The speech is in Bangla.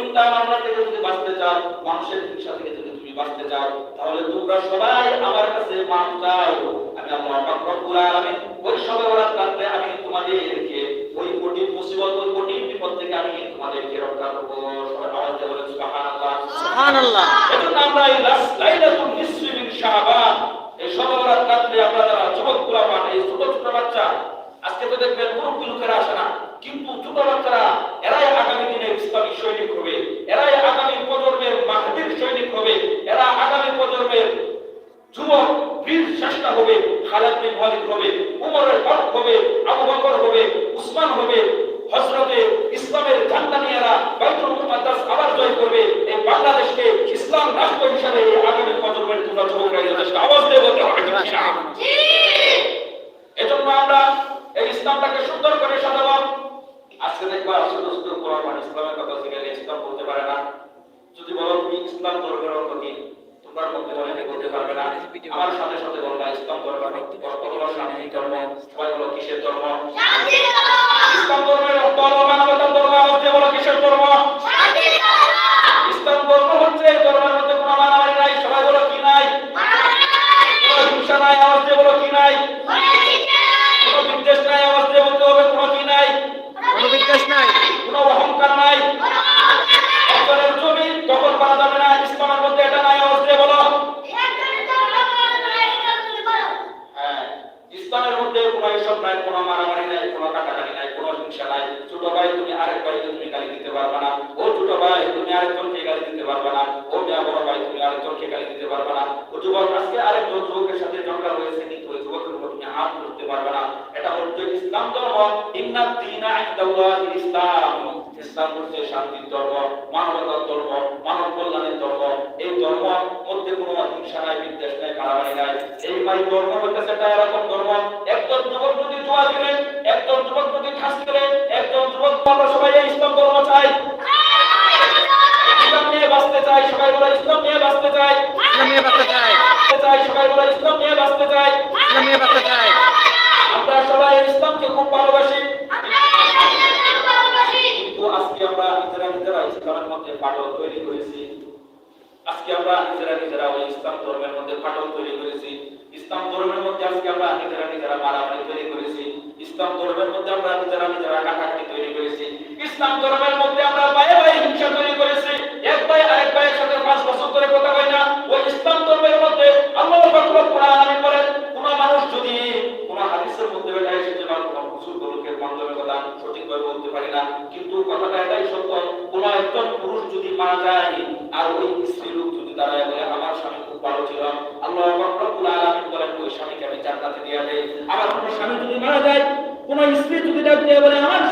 মিথ্যা মামলা থেকে যদি বাঁচতে চাও মানুষের হিংসা থেকে যদি তুমি বাঁচতে চাও তাহলে তোমরা সবাই আমার কাছে মান চাও। আমি আল্লাহ পাক রব্বুল আলামিন ওই সবে বরাত রাতে আমি তোমাদেরকে ওই কঠিন মুসিবত ওই কঠিন বিপদ থেকে আমি তোমাদেরকে রক্ষা করব। সবাই আওয়াজ দিয়ে বলেন সুবহানাল্লাহ। সুবহানাল্লাহ। এজন্য আমরা এই লাইলাতুল নিসফি মিন শাবান এই সবে বরাত রাতে আমরা যারা যুবক পোলাপান এই ছোট ছোট বাচ্চা আজকে তো দেখবেন মুরব্বী লোকেরা আসে না কিন্তু ছোট বাচ্চারা এরাই আগামী দিনে ইসলামী সৈনিক হবে এরাই আগামী প্রজন্মের মাহদির সৈনিক হবে এরা আগামী প্রজন্মের যুবক বীর শ্রেষ্ঠ হবে খালেদ বিন ওয়ালিদ হবে উমরের ফারুক হবে আবু বকর হবে উসমান হবে হযরতে ইসলামের ঝান্ডা নিয়ে এরা বাইতুল মুকাদ্দাস আবার জয় করবে এই বাংলাদেশকে ইসলাম রাষ্ট্র হিসেবে এই আগামী প্রজন্মের তোমরা যুবকরা দেশকে আওয়াজ দিয়ে বলতে হবে এজন্য আমরা এই ইসলামটাকে সুন্দর করে সাজাবো আজকে দেখবা শুধু শুধু কোরআন মানে ইসলামের কথা শিখাইলে ইসলাম বলতে পারে না যদি বলো তুমি ইসলাম করবার অর্থ তোমার মধ্যে অনেকে বলতে পারবে না। আমার সাথে সাথে বলবা ইসলাম করবার হলো শান্তি ধর্ম। বলো কিসের ধর্ম ইসলাম ধর্মের অর্থ হলো মানবতার ধর্ম হচ্ছে বলো কিসের ধর্ম ইসলাম ধর্ম হচ্ছে এই ধর্মের মধ্যে কোনো মারামারি নাই সবাই বলো কি নাই কোনো হিংসা নাই আওয়াজ দিয়ে বলো কি নাই কোনো বিদ্বেষ নাই আওয়াজ দিয়ে বলতে হবে কোনো কি নাই কোনো বিদ্বেষ নাই কোনো অহংকার নাই অপরের জমি দখল করা যাবে না ইসলামের মধ্যে এটা নাই আওয়াজ দিয়ে বলো হ্যাঁ ইসলামের মধ্যে কোনো এসব নাই, কোনো মারামারি নাই, কোনো কাটাকাটি নাই, কোনো হিংসা নাই। ছোট ভাই, তুমি আরেক ভাইকে তুমি গালি দিতে পারবে না। ও ছোট ভাই, তুমি আরেকজনকে গালি দিতে পারবে না। ও মেয়া বড় ভাই, তুমি আরেকজনকে গালি দিতে পারবে না। ও যুবক, আজকে আরেকজন যুবকের সাথে ঝগড়া হয়েছে, কিন্তু ওই যুবকের উপর তুমি হাত ধরতে পারবে না। এটা হচ্ছে ইসলাম ধর্ম। ইন্না দীনা ইসলাম। ইসলাম হচ্ছে শান্তির ধর্ম, মানবতার ধর্ম, মানব কল্যাণের ধর্ম। একজন যুবক যদি জোয়া দিলেন একজন যুবক যদি ঠাস দিলেন একজন যুবক আমরা সবাই ইসলাম ধর্ম চাই। ইসলাম নিয়ে বাঁচতে চাই সবাই বলে ইসলাম নিয়ে বাঁচতে চাই। ইসলাম নিয়ে বাঁচতে চাই। চাই সবাই বলে ইসলাম নিয়ে বাঁচতে চাই। ইসলাম নিয়ে বাঁচতে চাই। আমরা সবাই ইসলামকে খুব ভালোবাসি। কিন্তু আজকে আমরা নিজেরা নিজেরা ইসলামের মধ্যে ফাটল তৈরি করেছি। আজকে আমরা নিজেরা নিজেরা ওই ইসলাম ধর্মের মধ্যে ফাটল তৈরি করেছি। ইসলাম ধর্মের মধ্যে আজকে আমরা নিজেরা নিজেরা মারামারি তৈরি করেছি। ইসলাম ধর্মের মধ্যে আমরা নিজেরা নিজেরা কাটাকাটি তৈরি করেছি। ইসলাম ধর্মের মধ্যে আমরা পায়ে পায়ে হিংসা তৈরি করেছি। এক ভাই আরেক ভাইয়ের সাথে পাঁচ বছর ধরে কথা হয় না। ওই ইসলাম ধর্মের মধ্যে আল্লাহ পাক কোরআন আমি বলেন, কোন মানুষ যদি কোন হাদিসের মধ্যে এটা এসেছে বা কোন হুজুর গরুকের মাধ্যমে কথা সঠিকভাবে বলতে পারি না। কিন্তু কথাটা এটাই সত্য, কোন একজন পুরুষ যদি মারা যায় আর ওই স্ত্রী লোক যদি দাঁড়ায় দেই আবার কোন স্বামী যদি মারা যায় কোন স্ত্রী যদি ডাক দিয়ে বলে আমার